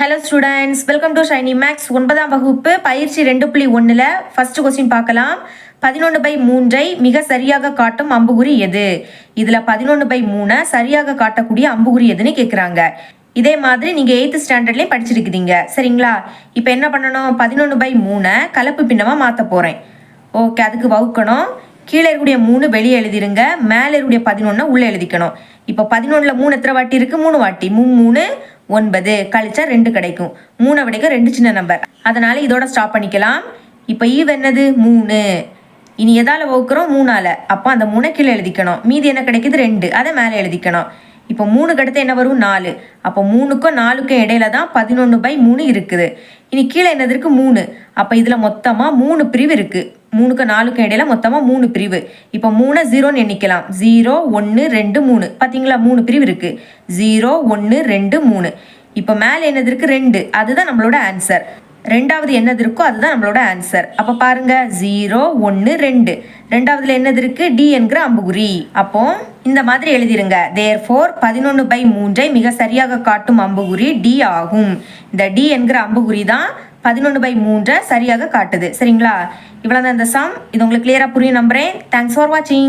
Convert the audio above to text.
Hello students welcome to Shiny Max ஒன்பதாம் வகுப்பு பயிற்சி ரெண்டு புள்ளி ஒன்றில் ஃபஸ்ட்டு கொஸ்டின் பார்க்கலாம். பதினொன்று பை மூன்றை மிக சரியாக காட்டும் அம்புகுறி எது? இதில் பதினொன்று பை மூணை சரியாக காட்டக்கூடிய அம்புகுறி எதுன்னு கேட்குறாங்க இதே மாதிரி நீங்கள் எயித்து ஸ்டாண்டர்ட்லேயும் படிச்சிருக்கிறீங்க. சரிங்களா? இப்போ என்ன பண்ணணும்? பதினொன்று பை மூணை கலப்பு பின்னமாக மாற்ற போகிறேன் ஓகே அதுக்கு வகுக்கணும். கீழே இருக்கக்கூடிய மூணு வெளியே எழுதிருங்க. மேலே இருக்கக்கூடிய பதினொன்று உள்ளே எழுதிக்கணும். இப்போ பதினொன்றில் மூணு எத்தனை வாட்டி இருக்குது மூணு வாட்டி. மூணு மூணு ஒன்பது கழிச்சா ரெண்டு கிடைக்கும். மூணை விடைக்கு ரெண்டு சின்ன நம்பர் அதனால இதோட ஸ்டாப் பண்ணிக்கலாம். இப்போ ஈவ் என்னது? மூணு. இனி எதால் வகுக்கிறோம்? மூணால. அப்போ அந்த மூணை கீழே எழுதிக்கணும். மீதி என்ன கிடைக்குது? ரெண்டு. அதை மேலே எழுதிக்கணும். இப்போ மூணுக்கு அடுத்து என்ன வரும்? நாலு. அப்போ மூணுக்கும் நாலுக்கும் இடையில தான் பதினொன்று பை மூணு இருக்குது. இனி கீழே என்னது இருக்குது மூணு. அப்போ இதில் மொத்தமாக மூணு பிரிவு இருக்குது மூணுக்கு நாலுக்கும் இடையில மொத்தமாக மூணு பிரிவு. இப்போ மூணை ஜீரோன்னு எண்ணிக்கலாம். ஜீரோ ஒன்று ரெண்டு மூணு. பார்த்தீங்களா மூணு பிரிவு இருக்குது ஜீரோ ஒன்று ரெண்டு மூணு. இப்போ மேலே என்னது இருக்கு? ரெண்டு. அதுதான் நம்மளோட ஆன்சர் ரெண்டாவது என்னது இருக்கோ அதுதான் நம்மளோட ஆன்சர் அப்போ பாருங்க ஜீரோ ஒன்று ரெண்டு. ரெண்டாவதுல என்னது இருக்கு? டி என்கிற அம்புகுறி. அப்போ இந்த மாதிரி எழுதிருங்க. தேர் ஃபோர் பதினொன்று பை மூன்றை மிக சரியாக காட்டும் அம்புகுறி டி ஆகும். இந்த டி என்கிற அம்புகுறி தான் பதினொன்று பை மூன்றை சரியாக காட்டுது. சரிங்களா? இவ்வளோ தான் இந்த சம் இது உங்களுக்கு கிளியராக புரியும் நம்புறேன். தேங்க்ஸ் ஃபார் வாட்சிங்